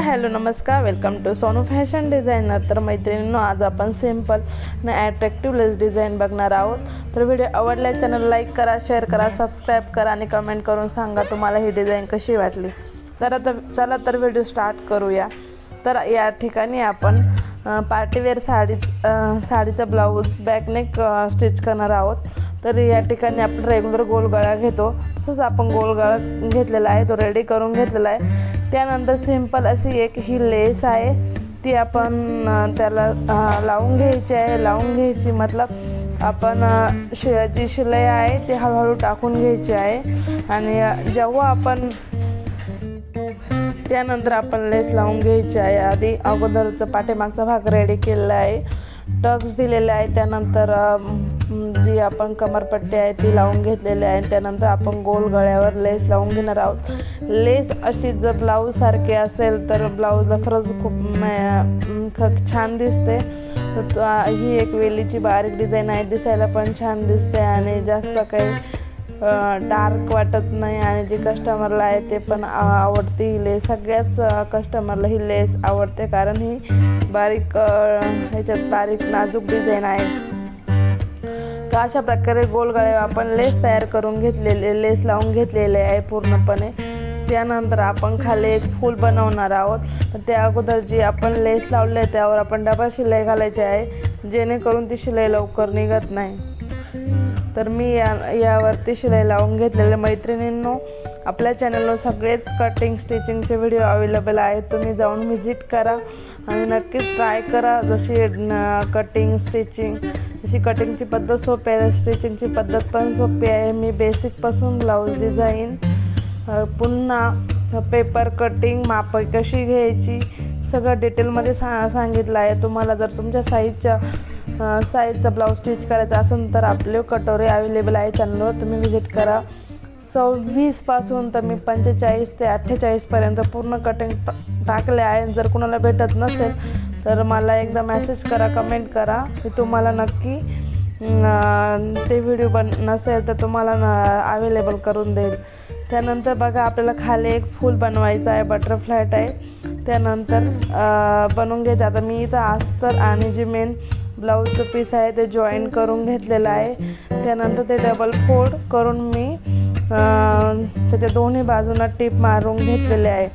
Hello नमस्कार. Welcome to Sonu fashion designer तर मैत्रिणींनो आज आपण सिंपल आणि ॲट्रॅक्टिव्ह लेस डिझाईन बघणार आहोत. तर व्हिडिओ आवडल्या चॅनल लाईक करा शेअर करा सबस्क्राईब करा आणि कमेंट करून सांगा तुम्हाला ही डिझाईन कशी वाटली. तर आता चला तर व्हिडिओ स्टार्ट करूया. तर या ठिकाणी आपण पार्टीवेअर साडी साडीचा ब्लाऊज बॅकनेक स्टिच करणार आहोत. तर या ठिकाणी आपण रेग्युलर गोल गळा घेतो. तसंच आपण गोल गळा घेतलेला आहे तो रेडी करून घेतलेला आहे. त्यानंतर सिंपल अशी एक ही लेस आहे. ती आपण त्याला लावून घ्यायची आहे. लावून घ्यायची मतलब आपण शि जी शिलाई आहे ती हळूहळू टाकून घ्यायची आहे. आणि जेव्हा आपण त्यानंतर आपण लेस लावून घ्यायची आहे आधी अगोदरचा पाठीमागचा भाग रेडी केलेला आहे. टक्स दिलेले आहे त्यानंतर जी आपण कमरपट्टी आहे ती लावून घेतलेली आहे. त्यानंतर आपण गोल गळ्यावर लेस लावून घेणार आहोत. लेस अशी जर ब्लाऊजसारखी असेल तर ब्लाऊजला खरंच खूप म- ख- छान दिसते. तर ही एक वेलीची बारीक डिझाईन आहे दिसायला पण छान दिसते आणि जास्त काही डार्क वाटत नाही आणि जे कस्टमरला आहे ते पण आवडते ही लेस. सगळ्याच कस्टमरला ही लेस आवडते कारण ही बारीक ह्याच्यात बारीक नाजूक डिझाईन आहे. तर अशा प्रकारे गोलगळे आपण लेस तयार करून घेतलेले लेस लावून घेतलेले आहे पूर्णपणे. त्यानंतर आपण खाली एक फूल बनवणार आहोत. त्या अगोदर जी आपण लेस लावले आहे त्यावर आपण डबल शिलाई घालायची आहे जेणेकरून ती शिलाई लवकर निघत नाही. तर मी या यावरती शिलाई लावून घेतलेले मैत्रिणींनो आपल्या चॅनलवर सगळेच कटिंग स्टिचिंगचे व्हिडिओ अवेलेबल आहेत. तुम्ही जाऊन व्हिजिट करा आणि नक्कीच ट्राय करा जशी कटिंग स्टिचिंग जशी कटिंगची पद्धत सोपी आहे. स्टिचिंगची पद्धत पण सोपी आहे. मी बेसिकपासून ब्लाऊज डिझाईन पुन्हा पेपर कटिंग माप कशी घ्यायची सगळं डिटेलमध्ये सा सांगितलं आहे. तुम्हाला जर तुमच्या साईजच्या साईजचा ब्लाऊज स्टिच करायचा असेल तर आपले कटोरे अवेलेबल आहे. चॅनलवर तुम्ही व्हिजिट करा. सव्वीसपासून तर मी पंचेचाळीस ते अठ्ठेचाळीसपर्यंत पूर्ण कटिंग टा टाकले आहे. जर कुणाला भेटत नसेल तर मला एकदा मेसेज करा कमेंट करा. मी तुम्हाला नक्की ते व्हिडिओ बन नसेल तर तुम्हाला न अवेलेबल करून देईल. त्यानंतर बघा आपल्याला खाली एक फूल बनवायचं आहे बटरफ्लाय टाईप त्यानंतर बनवून घेते आता मी इथं अस्तर आणि जे मेन ब्लाऊजचं पीस आहे ते जॉईन करून घेतलेलं आहे. त्यानंतर ते डबल फोल्ड करून मी त्याच्या दोन्ही बाजूंना टीप मारून घेतलेले आहे.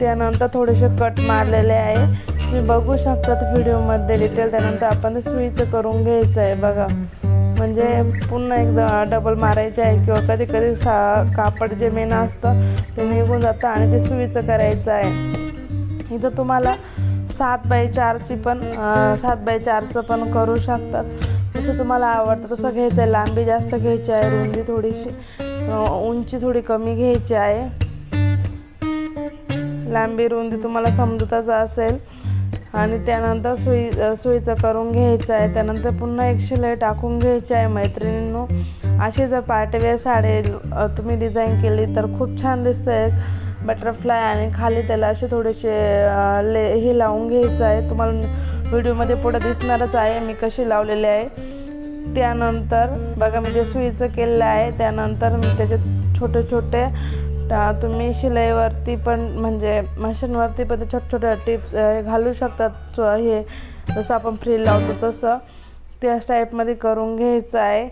त्यानंतर थोडेसे कट मारलेले आहे. तुम्ही बघू शकतात व्हिडिओमध्ये डिटेल त्यानंतर आपण ते सुईचं करून घ्यायचं आहे बघा. म्हणजे पुन्हा एकदा डबल मारायचे आहे किंवा कधी कधी सा कापड जे मेन असतं ते निघून जातं आणि ते सुईचं करायचं आहे. इथं तुम्हाला सात बाय चारची पण सात बाय चारचं पण करू शकतात. जसं तुम्हाला आवडतं तसं घ्यायचं आहे लांबी जास्त घ्यायची आहे रुंदी थोडीशी उंची थोडी कमी घ्यायची आहे. लांबी रुंदी तुम्हाला समजतच असेल. आणि त्यानंतर सुई सोयीचं सुईचं करून घ्यायचं आहे. त्यानंतर पुन्हा एक शिलाई टाकून घ्यायची आहे मैत्रिणींनो. अशी जर पार्टीवेअर साडी तुम्ही डिझाईन केली तर खूप छान दिसतं. बटरफ्लाय आणि खाली त्याला असे थोडेसे ले हे लावून घ्यायचं आहे. तुम्हाला व्हिडिओमध्ये पुढे दिसणारच आहे. मी कशी लावलेली आहे. त्यानंतर बघा मी जे सुईचं केलेलं आहे त्यानंतर मी त्याचे छोटे छोटे तुम्ही शिलाईवरती पण म्हणजे मशीनवरती पण ते छोट्या छोट्या टिप्स घालू शकतात. हे जसं आपण फ्री लावतो तसं. त्याच टाईपमध्ये करून घ्यायचं आहे.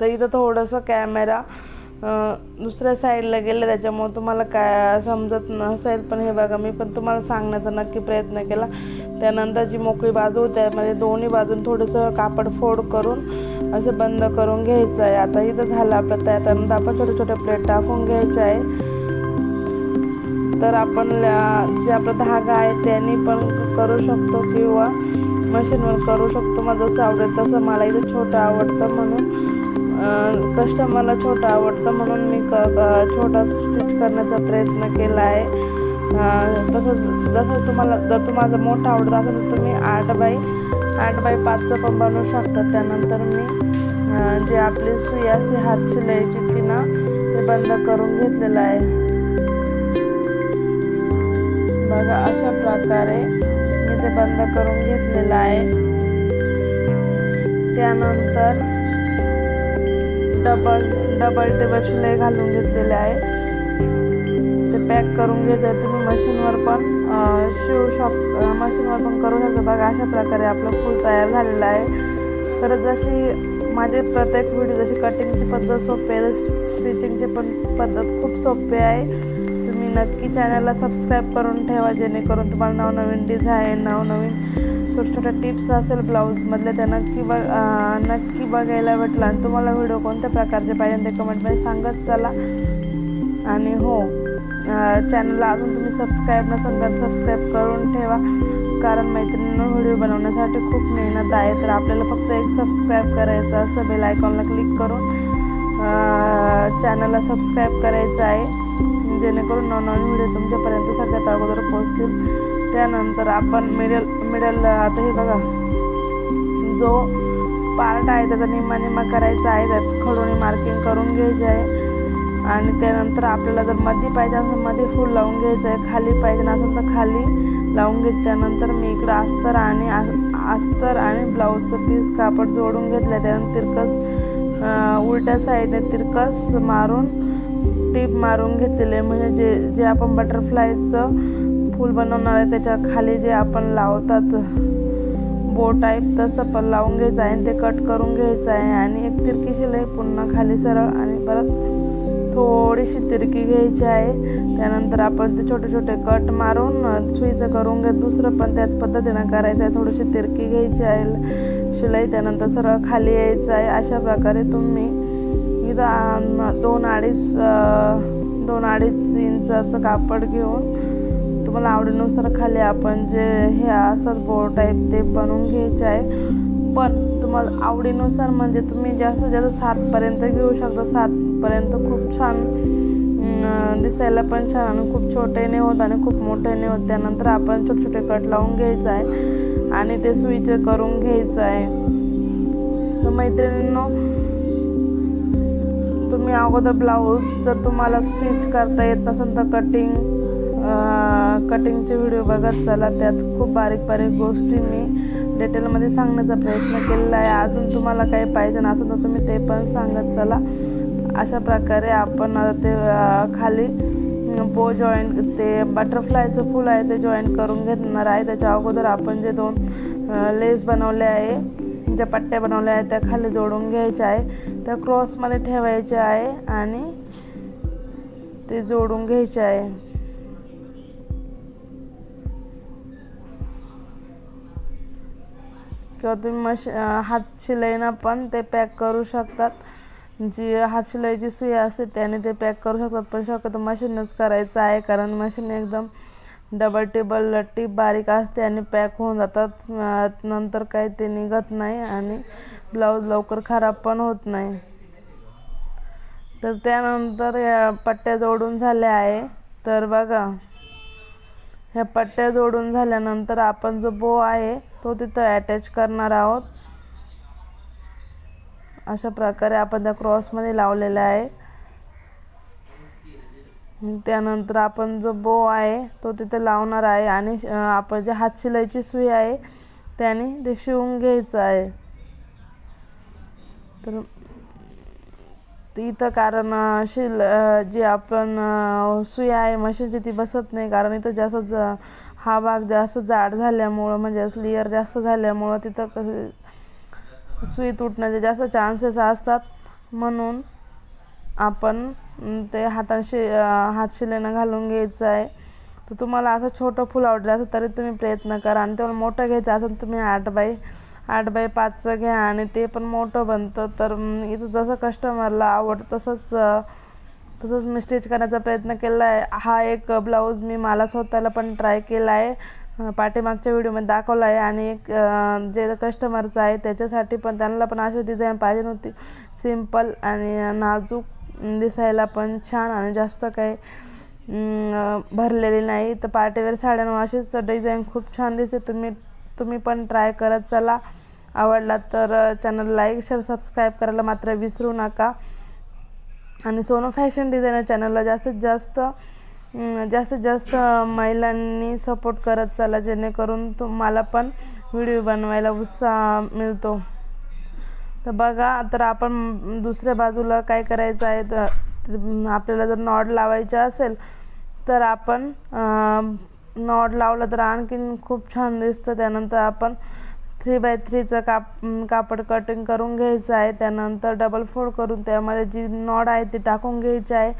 तर इथं थोडंसं कॅमेरा दुसऱ्या साईडला गेलं त्याच्यामुळे तुम्हाला काय समजत नसेल पण हे बघा मी पण तुम्हाला सांगण्याचा नक्की प्रयत्न केला. त्यानंतर जी मोकळी बाजू त्यामध्ये दोन्ही बाजून थोडंसं कापड फोड करून असं बंद करून घ्यायचं आहे. आता इथं झालं आपलं तयार त्यानंतर आपण छोटे छोटे प्लेट टाकून घ्यायचे आहे. तर आपण जे आपला धागा आहे त्याने पण करू शकतो किंवा मशीनवर करू शकतो. मला जसं आवडेल तसं. मला इथं छोटं आवडतं म्हणून कस्टमरला छोटं आवडतं म्हणून मी क छोटा स्टिच करण्याचा प्रयत्न केला आहे. तसंच जसं तुम्हाला जर तुम्हाला मोठा आवडत असेल तर तुम्ही आठ बाय आठ बाय पाचचं पण बनवू शकता. त्यानंतर मी जे आपली सुई असते हात शिलाईची ती ना ते बंद करून घेतलेलं आहे. बघा अशा प्रकारे मी ते बंद करून घेतलेलं आहे. त्यानंतर डबल डबल टेबल शिलाई घालून घेतलेले आहे. पॅक करून घ्यायचं तुम्ही मशीनवर पण शिवू शक मशीनवर पण करू शकता. बघा अशा प्रकारे आपलं फूल तयार झालेलं आहे. तर जशी माझे प्रत्येक व्हिडिओ जशी कटिंगची पद्धत सोपी आहे तशी स्टिचिंगची पण पद्धत खूप सोपी आहे. तुम्ही नक्की चॅनलला सबस्क्राईब करून ठेवा जेणेकरून तुम्हाला नवनवीन डिझाईन नवनवीन छोट्या छोट्या टिप्स असेल ब्लाऊजमधले त्या नक्की बघ नक्की बघायला भेटलं. आणि तुम्हाला व्हिडिओ कोणत्या प्रकारचे पाहिजे ते कमेंटमध्ये सांगत चला. आणि हो चॅनलला अजून तुम्ही सबस्क्राईब नसाल तर सबस्क्राईब करून ठेवा. कारण मैत्रिणींना व्हिडिओ बनवण्यासाठी खूप मेहनत आहे. तर आपल्याला फक्त एक सबस्क्राईब करायचं असतं बेल आयकॉनला क्लिक करून. चॅनलला सबस्क्राईब करायचं आहे. जेणेकरून नवनवीन व्हिडिओ तुमच्यापर्यंत सगळ्यात अगोदर पोहोचतील. त्यानंतर आपण मिडल मिडल आता हे बघा. जो पार्ट आहे त्याचा निम्मा निम्मा करायचा आहे. त्यात खडोनी मार्किंग करून घ्यायची आहे. आणि त्यानंतर आपल्याला जर मध्ये पाहिजे असेल मध्ये फूल लावून घ्यायचं आहे खाली पाहिजे असेल तर खाली लावून घ्यायचं त्यानंतर मी इकडं अस्तर आणि आ- अस्तर आणि ब्लाऊजचं पीस कापड जोडून घेतलं आहे त्यानंतर तिरकस उलट्या साईडने तिरकस मारून टीप मारून घेतलेले आहे. म्हणजे जे जे आपण बटरफ्लायचं फूल बनवणार आहे त्याच्याखाली जे आपण लावतात बो टाईप तसं पण लावून घ्यायचं आहे आणि ते कट करून घ्यायचं आहे. आणि एक तिरकी शिलाई पुन्हा खाली सरळ आणि परत थोडीशी तिरकी घ्यायची आहे. त्यानंतर आपण ते छोटे छोटे कट मारून सुईचं करून घेत दुसरं पण त्याच पद्धतीनं करायचं आहे. थोडीशी तिरकी घ्यायची आहे. शिलाई त्यानंतर सरळ खाली यायचं आहे. अशा प्रकारे तुम्ही इथं दोन अडीच दोन अडीच इंचाचं कापड घेऊन तुम्हाला आवडीनुसार खाली आपण जे हे असतात बोर्ड टाईप ते बनवून घ्यायचे आहे. पण तुम्हाला आवडीनुसार म्हणजे तुम्ही जास्तीत जास्त सातपर्यंत घेऊ शकता. सात सातपर्यंत खूप छान दिसायला पण छान. आणि खूप छोटे नाही होत आणि खूप मोठे नाही होत. त्यानंतर आपण छोटे छोटे कट लावून घ्यायचं आहे आणि ते सुईचे करून घ्यायचं आहे. तर मैत्रिणींनो तुम्ही अगोदर ब्लाऊज जर तुम्हाला स्टिच करता येत नसेल तर कटिंग कटिंगचे व्हिडिओ बघत चला. त्यात खूप बारीक बारीक गोष्टी मी डिटेलमध्ये सांगण्याचा प्रयत्न केलेला आहे. अजून तुम्हाला काही पाहिजे नसेल तर तुम्ही ते पण सांगत चला. अशा प्रकारे आपण ते खाली बो जॉईंट ते बटरफ्लायचं फूल आहे ते जॉईंट करून घेणार आहे. त्याच्या अगोदर आपण जे दोन लेस बनवले आहे ज्या पट्ट्या बनवल्या आहेत त्या खाली जोडून घ्यायच्या आहे. त्या क्रॉसमध्ये ठेवायच्या आहे आणि ते जोडून घ्यायचे आहे. किंवा तुम्ही मश हात शिलाईनं पण ते पॅक करू शकतात. जी हात शिलाईची सुई असते त्याने ते पॅक करू शकतात. पण शक्यतो मशीनच करायचं आहे कारण मशीन एकदम डबल टेबल टीप बारीक असते आणि पॅक होऊन जातात. नंतर काही ते निघत नाही आणि ब्लाऊज लवकर खराब पण होत नाही. तर त्यानंतर या पट्ट्या जोडून झाल्या आहे. तर बघा ह्या पट्ट्या जोडून झाल्यानंतर आपण जो बो आहे तो तिथं अटॅच करणार आहोत. अशा प्रकारे आपण त्या क्रॉसमध्ये लावलेला आहे. त्यानंतर आपण जो बो आहे तो तिथे लावणार आहे आणि आपण जे हात शिलाईची सुई आहे त्याने ते शिवून घ्यायचं आहे. तर इथं कारण शिल जी आपण सुई आहे मशीनची ती बसत नाही. कारण इथं जास्त ज हा भाग जास्त जाड झाल्यामुळं म्हणजे लेअर जास्त झाल्यामुळं तिथं कसं सुई तुटण्याचे जास्त चान्सेस असतात. म्हणून आपण ते हाताशी हात शिलेनं घालून घ्यायचं आहे. तर तुम्हाला असं छोटं फुल आवडलं असं तरी तुम्ही प्रयत्न करा. आणि तेवढं मोठं घ्यायचं असेल तुम्ही आठ बाय आठ बाय पाचचं घ्या. आणि ते पण मोठं बनतं. तर इथं जसं कस्टमरला आवडतं तसंच तसंच मी स्टिच करण्याचा प्रयत्न केला आहे हा एक ब्लाऊज मी मला स्वतःला पण ट्राय केला आहे पाठीमागच्या व्हिडिओमध्ये दाखवला आहे आणि एक जे कस्टमरचं आहे त्याच्यासाठी पण त्यांना पण अशी डिझाईन पाहिजे नव्हती. सिंपल आणि नाजूक दिसायला पण छान आणि जास्त काही भरलेली नाही. तर पार्टीवेअर साड्यांवर अशीच डिझाईन खूप छान दिसते. तुम्ही तुम्ही पण ट्राय करत चला. आवडला तर चॅनल लाईक शेअर सबस्क्राईब करायला मात्र विसरू नका. आणि सोनो फॅशन डिझायनर चॅनलला जास्तीत जास्त जास्तीत जास्त महिलांनी सपोर्ट करत चला जेणेकरून तुम्हाला पण व्हिडिओ बनवायला उत्साह मिळतो. तर बघा तर आपण दुसऱ्या बाजूला काय करायचं आहे तर आपल्याला जर नॉड लावायचे असेल तर आपण नॉड लावलं तर आणखीन खूप छान दिसतं. त्यानंतर आपण थ्री बाय थ्रीचं काप कापड कटिंग करून घ्यायचं आहे. त्यानंतर डबल फोल्ड करून त्यामध्ये जी नॉड आहे ती टाकून घ्यायची आहे.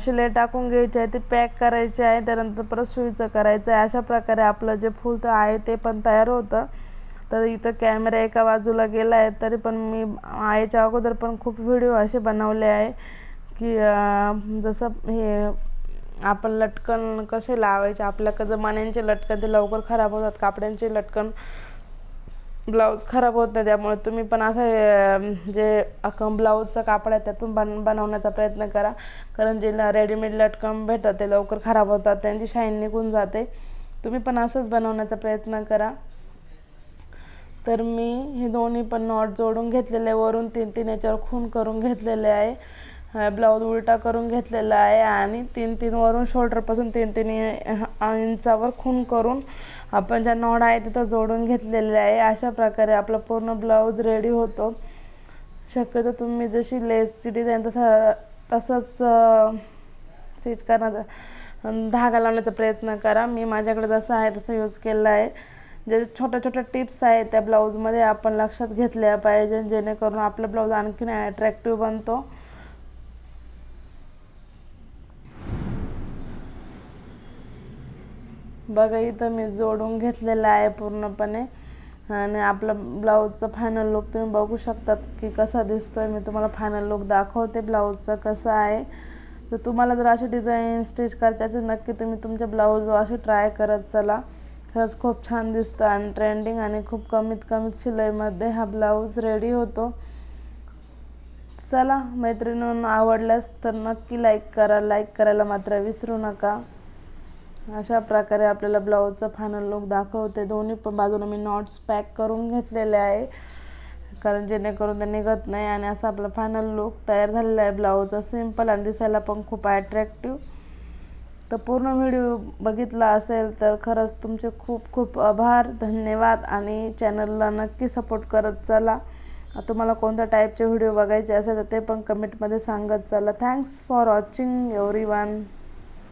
शिलाई टाकून घ्यायची आहे ती पॅक करायची आहे त्यानंतर परत सुईचं करायचं आहे. अशा प्रकारे आपलं जे फूल तर आहे ते पण तयार होतं. तर इथं कॅमेरा एका बाजूला गेला आहे तरी पण मी आईच्या अगोदर पण खूप व्हिडिओ असे बनवले आहे की जसं हे आपण लटकन कसे लावायचे आपल्या क जमान्यांचे लटकन ते लवकर खराब होतात कापड्यांचे लटकन ब्लाऊज खराब होत नाही त्यामुळे तुम्ही पण असं जे अकम ब्लाऊजचं कापड आहे त्यातून बन बनवण्याचा प्रयत्न करा. कारण जे रेडीमेड लटकम भेटतात ते लवकर खराब होतात त्यांची शाईन निघून जाते. तुम्ही पण असंच बनवण्याचा प्रयत्न करा. तर मी हे दोन्ही पण नॉट जोडून घेतलेले वरून तीन तीन याच्यावर खून करून घेतलेले आहे. ब्लाऊज उलटा करून घेतलेला आहे. आणि तीन तीन वरून शोल्डरपासून तीन तीन इंचावर खून करून आपण ज्या नॉड आहे तिथं जोडून घेतलेले आहे. अशा प्रकारे आपला पूर्ण ब्लाऊज रेडी होतो. शक्यतो तुम्ही जशी लेसची डिझाईन तसा तसंच स्टिच करण्याचा धागा लावण्याचा प्रयत्न करा. मी माझ्याकडे जसं आहे तसं यूज केलं आहे. जे छोट्या छोट्या टिप्स आहेत त्या ब्लाऊजमध्ये आपण लक्षात घेतल्या पाहिजे जेणेकरून आपला ब्लाऊज आणखीन अट्रॅक्टिव्ह बनतो. बघा इथं मी जोडून घेतलेलं आहे पूर्णपणे. आणि आपला ब्लाऊजचा फायनल लुक तुम्ही बघू शकतात की कसा दिसतोय. मी तुम्हाला फायनल लुक दाखवते ब्लाऊजचा कसा आहे. तर तुम्हाला जर अशी डिझाईन स्टिच करायची असेल नक्की तुम्ही तुमच्या ब्लाऊज असे ट्राय करत चला. खरंच खूप छान दिसतं आणि ट्रेंडिंग आणि खूप कमीत कमीत शिलाईमध्ये हा ब्लाऊज रेडी होतो. चला मैत्रिणींना आवडल्यास तर नक्की लाईक करा. लाईक करायला मात्र विसरू नका. अशा प्रकारे आपल्याला ब्लाऊजचा फायनल लुक दाखवते. दोन्ही पण बाजूने मी नॉट्स पॅक करून घेतलेले आहे. कारण जेणेकरून ते निघत नाही आणि असा आपला फायनल लुक तयार झालेला आहे ब्लाऊजचा. सिंपल आणि दिसायला पण खूप ॲट्रॅक्टिव्ह तर पूर्ण व्हिडिओ बघितला असेल तर खरंच तुमचे खूप खूप आभार धन्यवाद आणि चॅनलला नक्की सपोर्ट करत चला. तुम्हाला कोणत्या टाईपचे व्हिडिओ बघायचे असेल तर ते पण कमेंटमध्ये सांगत चला. Thanks for watching everyone